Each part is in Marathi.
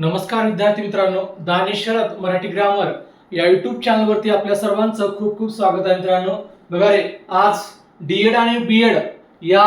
नमस्कार विद्यार्थी मित्रांनो दानेश शरद मराठी ग्रामर या युट्यूब चॅनलवरती आपल्या सर्वांचं खूप खूप स्वागत आहे मित्रांनो. बघा रे आज डी एड आणि बी एड या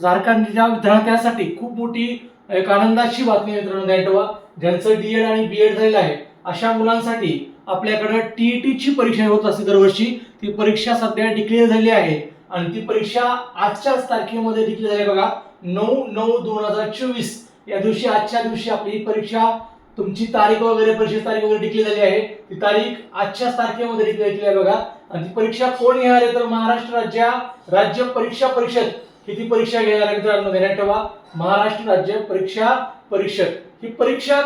झारखंडच्या विद्यार्थ्यांसाठी खूप मोठी एक आनंदाची बातमी मित्रांनो द्यायला ज्यांचं डी एड आणि बीएड झालेलं आहे अशा मुलांसाठी आपल्याकडे टीईटी ची परीक्षा होत असते दरवर्षी. ती परीक्षा सध्या डिक्लेअर झाली आहे आणि ती परीक्षा आजच्याच तारखेमध्ये डिक्लेअर झाली आहे बघा नऊ नऊ दोन हजार चोवीस. या दिवशी आजच्या दिवशी आपली परीक्षा तुमची तारीख वगैरे परीक्षेची तारीख वगैरे डिक्लेअर झाली आहे. ती तारीख आजच्याच तारखेमध्ये डिक्लेअर केली आहे बघा. आणि ती परीक्षा कोण घेणार आहे तर महाराष्ट्र राज्य राज्य परीक्षा परिषद. ही ती परीक्षा घेणार आहे मित्रांनो घेण्यात ठेवा. महाराष्ट्र राज्य परीक्षा परिषद. ही परीक्षा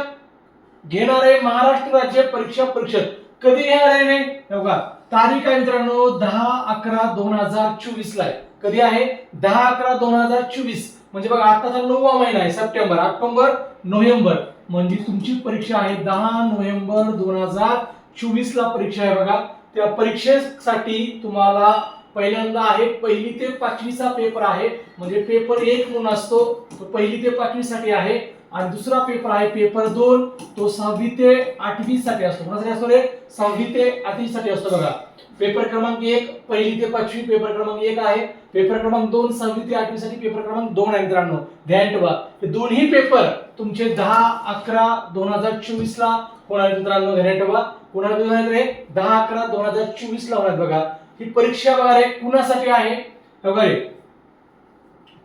घेणार आहे महाराष्ट्र राज्य परीक्षा परिषद. कधी घेणार आहे हे? बघा. तारीख आहे मित्रांनो दहा अकरा दोन हजार चोवीस ला आहे. कधी आहे? दहा अकरा दोन हजार चोवीस. म्हणजे बघा आताचा नववा महिना आहे सप्टेंबर ऑक्टोबर नोव्हेंबर. म्हणजे तुमची परीक्षा आहे दहा नोव्हेंबर दोन हजार चोवीस ला परीक्षा आहे बघा. त्या परीक्षेसाठी तुम्हाला पहिल्यांदा आहे पहिली ते पाचवीचा पेपर आहे. म्हणजे पेपर एक म्हणून असतो तो पहिली ते पाचवीसाठी आहे. आणि दुसरा पेपर आहे पेपर दोन. तो सहावी ते आठवी साठी असतो. कोणासाठी असतो रे? सहावी ते आठवी साठी असतो बघा. पेपर क्रमांक एक पहिली ते पाचवी पेपर क्रमांक एक आहे. पेपर क्रमांक दोन सहावी ते आठवी साठी पेपर क्रमांक दोन आहे मित्रांनो. ध्यान ठेवा. हे दोन्ही पेपर तुमचे दहा अकरा दोन हजार चोवीस ला होणार मित्रांनो. ध्यान ठेवा. कोणाला होणार रे? दहा अकरा दोन हजार चोवीस ला होणार बघा. ही परीक्षा बघा रे कुणासाठी आहे? हे बघा रे.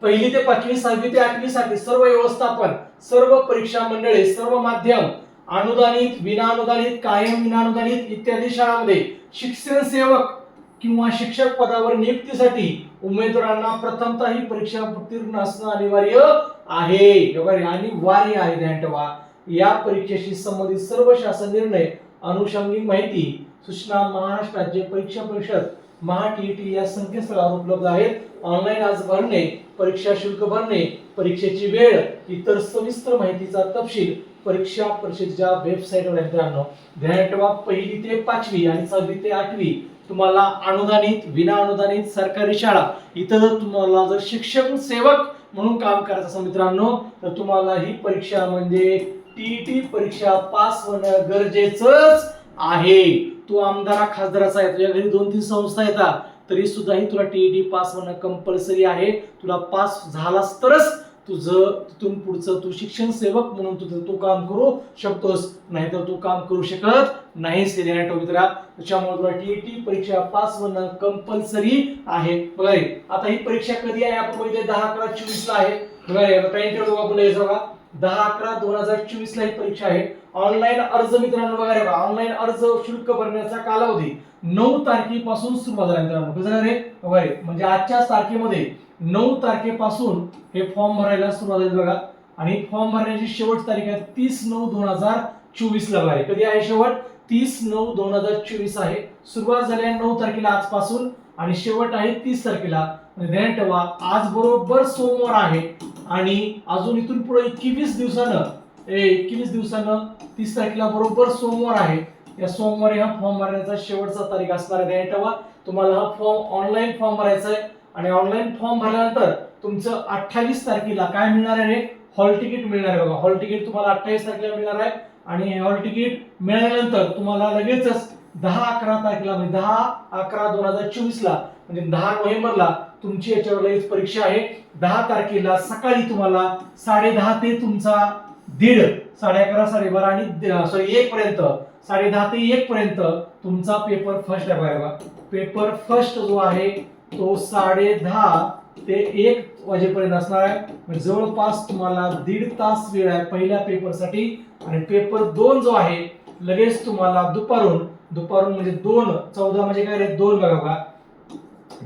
पहिली ते पाचवी सहावी ते आठवी साठी सर्व व्यवस्थापन सर्व परीक्षा मंडळे सर्व माध्यम अनुदानित विनाअनुदानित कायम विनाअनुदानित इत्यादी शाळांमध्ये शिक्षण सेवक किंवा शिक्षक पदावर नियुक्तीसाठी उमेदवारांना प्रथमतः ही परीक्षा उत्तीर्ण असणं अनिवार्य आहे. बघा रे, अनिवार्य आहे ध्यान ठेवा. या परीक्षेशी संबंधित सर्व शासन निर्णय अनुषंगिक माहिती सूचना महाराष्ट्र राज्य परीक्षा परिषद महा टीईटी या संकेतस्थळावर उपलब्ध आहेत. ऑनलाईन आज भरणे परीक्षा शुल्क भरणे परीक्षेची वेळ इतर सविस्तर माहितीचा तपशील परीक्षा परिषदेच्या वेबसाईटवर मित्रांनो. ध्यानात ठेवा पहिली ते पाचवी आणि सहावी ते आठवी. तुम्हाला अनुदानित विना अनुदानित सरकारी शाळा. इथं जर तुम्हाला जर शिक्षक सेवक म्हणून काम करायचं असं मित्रांनो तर तुम्हाला ही परीक्षा म्हणजे टी परीक्षा पास होणं गरजेचंच आहे. तो आमदारा खासदाराचा आहे तुझ्या घरी दोन तीन संस्था येतात. तरी सुद्धा ही तुला टीईडी पास होणं कंपल्सरी आहे. तुला पास झालास तरच तुझं तिथून पुढचं तू शिक्षण सेवक म्हणून तुझं तू काम करू शकतोस. नाहीतर तू काम करू शकत नाहीस हे मित्रा. त्याच्यामुळे तुला टीईटी परीक्षा पास होणं कंपल्सरी आहे. बघा आता ही परीक्षा कधी आहे? आपण बघितले दहा अकरा चोवीस ला आहे. बघा टाइम टेबल आपण बघा दहा अकरा दोन हजार चोवीस ला ही परीक्षा आहे. ऑनलाईन अर्ज मित्रांनो बघा रे ऑनलाईन अर्ज शुल्क भरण्याचा कालावधी नऊ तारखेपासून सुरुवात झाला मित्रांनो. कसं रे बघा रे म्हणजे आजच्याच तारखेमध्ये नऊ तारखेपासून हे फॉर्म भरायला सुरुवात झाली बघा. आणि फॉर्म भरण्याची शेवट तारीख आहे तीस नऊ दोन हजार चोवीस ला आहे कधी आहे शेवट? तीस नऊ दोन हजार चोवीस आहे. सुरुवात झाली आहे नऊ तारखेला आजपासून आणि शेवट आहे तीस तारखेला. म्हणजे ध्यान ठेवा आज बरोबर सोमवार आहे. आणि अजून इथून पुढे एकवीस दिवसानं एकवीस दिवसानं तीस तारखेला बरोबर सोमवार आहे. या सोमवारी हा फॉर्म भरण्याचा शेवटचा तारीख असणार आहे. ठेवा तुम्हाला हा फॉर्म ऑनलाईन फॉर्म भरायचा आहे. आणि ऑनलाईन फॉर्म भरल्यानंतर तुमचं अठ्ठावीस तारखेला काय मिळणार आहे? हॉल तिकीट मिळणार आहे बघा. हॉल तिकीट तुम्हाला अठ्ठावीस तारखेला मिळणार आहे. आणि हॉल तिकीट मिळाल्यानंतर तुम्हाला लगेचच दहा अकरा तारखेला म्हणजे दहा अकरा दोन हजार चोवीसला म्हणजे दहा नोव्हेंबरला तुमची याच्यावर लगेच परीक्षा आहे. दहा तारखेला सकाळी तुम्हाला साडे दहा ते तुमचा दीड साडे अकरा साडेबारा आणि सॉरी एक पर्यंत साडे दहा ते एक पर्यंत तुमचा पेपर फर्स्ट आहे बघा. पेपर फर्स्ट जो आहे तो साडे दहा ते एक वाजेपर्यंत असणार आहे. म्हणजे जवळपास तुम्हाला दीड तास वेळ आहे पहिल्या पेपरसाठी. आणि पेपर दोन जो आहे लगेच तुम्हाला दुपारून दुपारून म्हणजे दोन चौदा म्हणजे काय रे? दोन बघा बघा.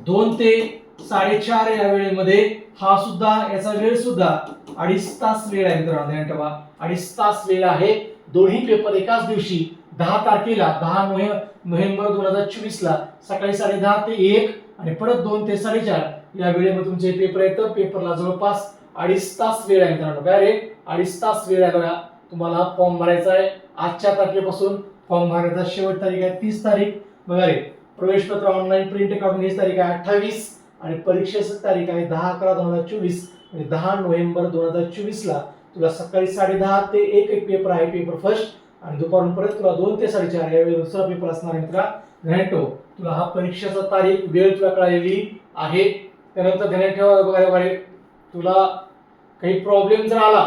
दोन ते साडेचार या वेळेमध्ये हा सुद्धा याचा वेळ सुद्धा अडीच तास वेळ आहे मित्रांनो ठेवा. अडीच तास वेळ आहे. दोन्ही पेपर एकाच दिवशी दहा तारखेला दहा नोव्हे नोव्हेंबर दोन हजार चोवीस ला सकाळी साडे दहा ते एक आणि परत दोन ते साडेचार या वेळेमध्ये तुमचे पेपर येतं पेपरला जवळपास अडीच तास वेळ आहे मित्रांनो. काय रे? अडीच तास वेळ आहे बघा. तुम्हाला फॉर्म भरायचा आहे. आजच्या तारखेपासून फॉर्म भरायचा. शेवट तारीख आहे तीस तारीख. बघा रे. प्रवेशपत्र ऑनलाईन प्रिंट काढून घ्यायची तारीख आहे अठ्ठावीस. आणि परीक्षेची तारीख आहे दहा अकरा दोन हजार चोवीस म्हणजे दहा नोव्हेंबर दोन हजार चोवीसला तुला सकाळी साडे दहा ते एक एक पेपर आहे पेपर फर्स्ट आणि दुपारून परत तुला दोन ते साडेचार यावेळी दुसरा पेपर असणार आहे मित्रा. ध्यानात तुला हा परीक्षेचा तारीख वेळ तुला कळालेली आहे. त्यानंतर ध्यानात ठेवा तुला काही प्रॉब्लेम जर आला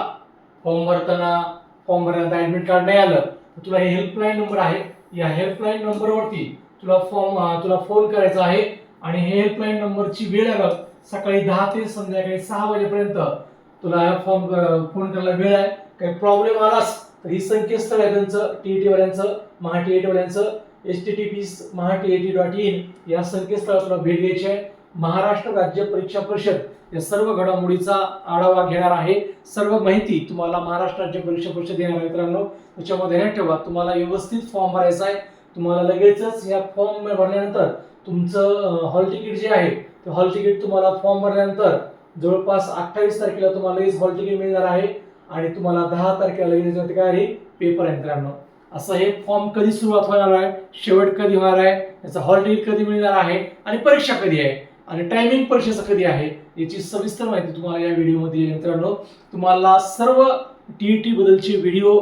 फॉर्म भरताना फॉर्म भरताना ॲडमिट कार्ड नाही आलं तर तुला हे हेल्पलाईन नंबर आहे. या हेल्पलाईन नंबरवरती तुला फॉर्म तुला फोन करायचा आहे. आणि हे हेल्पलाईन नंबरची वेळ आहे बघ, सकाळी दहा ते संध्याकाळी सहा वाजेपर्यंत तुला या फॉर्म फोन करायला वेळ आहे. काही प्रॉब्लेम आलास तर ही संकेतस्थळ आहे त्यांचं टी टी वाल्यांचं Maha T वाल्यांचं H T T P Maha T T dot in या संकेतस्थळाला तुला भेट घ्यायची आहे. महाराष्ट्र राज्य परीक्षा परिषद या सर्व घडामोडीचा आढावा घेणार आहे. सर्व माहिती तुम्हाला महाराष्ट्र राज्य परीक्षा परिषद देणार आहे मित्रांनो. त्याच्यामध्ये ठेवा तुम्हाला व्यवस्थित फॉर्म भरायचा आहे. तुम्हाला लगेचच या फॉर्म भरल्यानंतर तुमचं हॉल तिकीट जे आहे ते हॉल तिकीट तुम्हाला फॉर्म भरल्यानंतर जवळपास अठ्ठावीस तारखेला तुम्हाला लगेच हॉल तिकीट मिळणार आहे आणि तुम्हाला दहा तारखेला लगेच काय आहे पेपर आहे मित्रांनो. असं हे फॉर्म कधी सुरुवात होणार आहे शेवट कधी होणार आहे याचा हॉल तिकीट कधी मिळणार आहे आणि परीक्षा कधी आहे? आणि टायमिंग परीक्षेचं कधी आहे याची सविस्तर माहिती तुम्हाला या व्हिडिओमध्ये येईल मित्रांनो. तुम्हाला सर्व टी टी बद्दलचे व्हिडिओ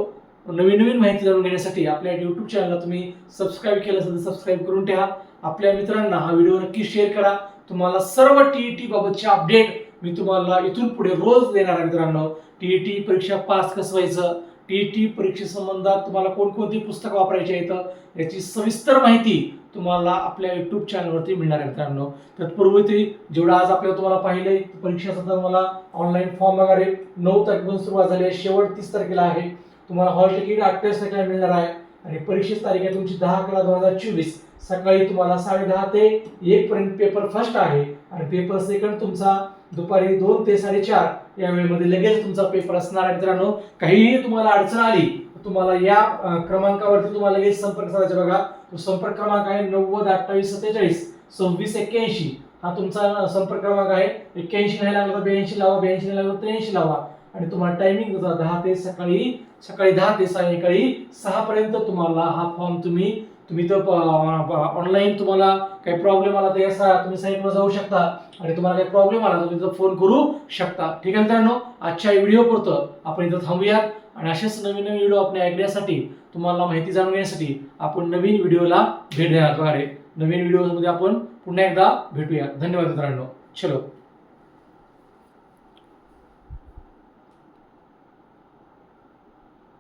नवीन नवीन माहिती जाणून घेण्यासाठी आपल्या यूट्यूब चॅनलला तुम्ही सबस्क्राईब केलं असेल तर सबस्क्राईब करून ठेवा. आपल्या मित्रांना हा व्हिडिओ नक्की शेअर करा. तुम्हाला सर्व टी टी बाबतचे अपडेट मी तुम्हाला इथून पुढे रोज देणार आहे मित्रांनो. टी टी परीक्षा पास कसं व्हायचं? टी टी परीक्षेसंबंधात तुम्हाला कोणकोणती पुस्तकं वापरायची आहेत? याची सविस्तर माहिती तुम्हाला आपल्या यूट्यूब चॅनलवरती मिळणार आहे मित्रांनो. तत्पूर्वी ते जेवढं आज आपल्याला तुम्हाला पाहिलंय परीक्षेसंदर्भात तर मला ऑनलाईन फॉर्म वगैरे नऊ तारखेपासून सुरुवात झाली आहे. शेवट तीस तारखेला आहे. तुम्हाला हॉल तिकीट अठ्ठावीस तारखेला मिळणार आहे. आणि परीक्षेची तारीख आहे तुमची दहा अकरा दोन हजार चोवीस. सकाळी तुम्हाला साडे दहा ते एक पर्यंत पेपर फर्स्ट आहे. आणि पेपर सेकंड तुमचा दुपारी दोन ते साडेचार. या वेळेमध्ये लगेच तुमचा पेपर असणार आहे मित्रांनो. काहीही तुम्हाला अडचण आली तुम्हाला या क्रमांकावरती तुम्हाला लगेच संपर्क साधायचा बघा. तो संपर्क क्रमांक आहे नव्वद अठ्ठावीस सत्तेचाळीस सव्वीस एक्क्याऐंशी. हा तुमचा संपर्क क्रमांक आहे. एक्क्याऐंशी नाही लागला तर ब्याऐंशी लावा ब्याऐंशी नाही लागला तर त्र्याऐंशी लावा. आणि तुम्हाला टायमिंग होता दहा ते सकाळी सकाळी दहा ते सायंकाळी सहापर्यंत तुम्हाला हा फॉर्म तुम्ही तुम्ही तर ऑनलाईन तुम्हाला काही प्रॉब्लेम आला तर या सा- तुम्ही साईटवर जाऊ शकता. आणि तुम्हाला काही प्रॉब्लेम आला तर तुम्ही इथं फोन करू शकता. ठीक आहे मित्रांनो? आजच्या व्हिडिओ पुरतं आपण इथं थांबूयात. आणि असेच नवीन नवीन व्हिडिओ आपण ऐकण्यासाठी तुम्हाला माहिती जाणून घेण्यासाठी आपण नवीन व्हिडिओला भेट देणार. आहे नवीन व्हिडिओमध्ये आपण पुन्हा एकदा भेटूया धन्यवाद मित्रांनो. चलो.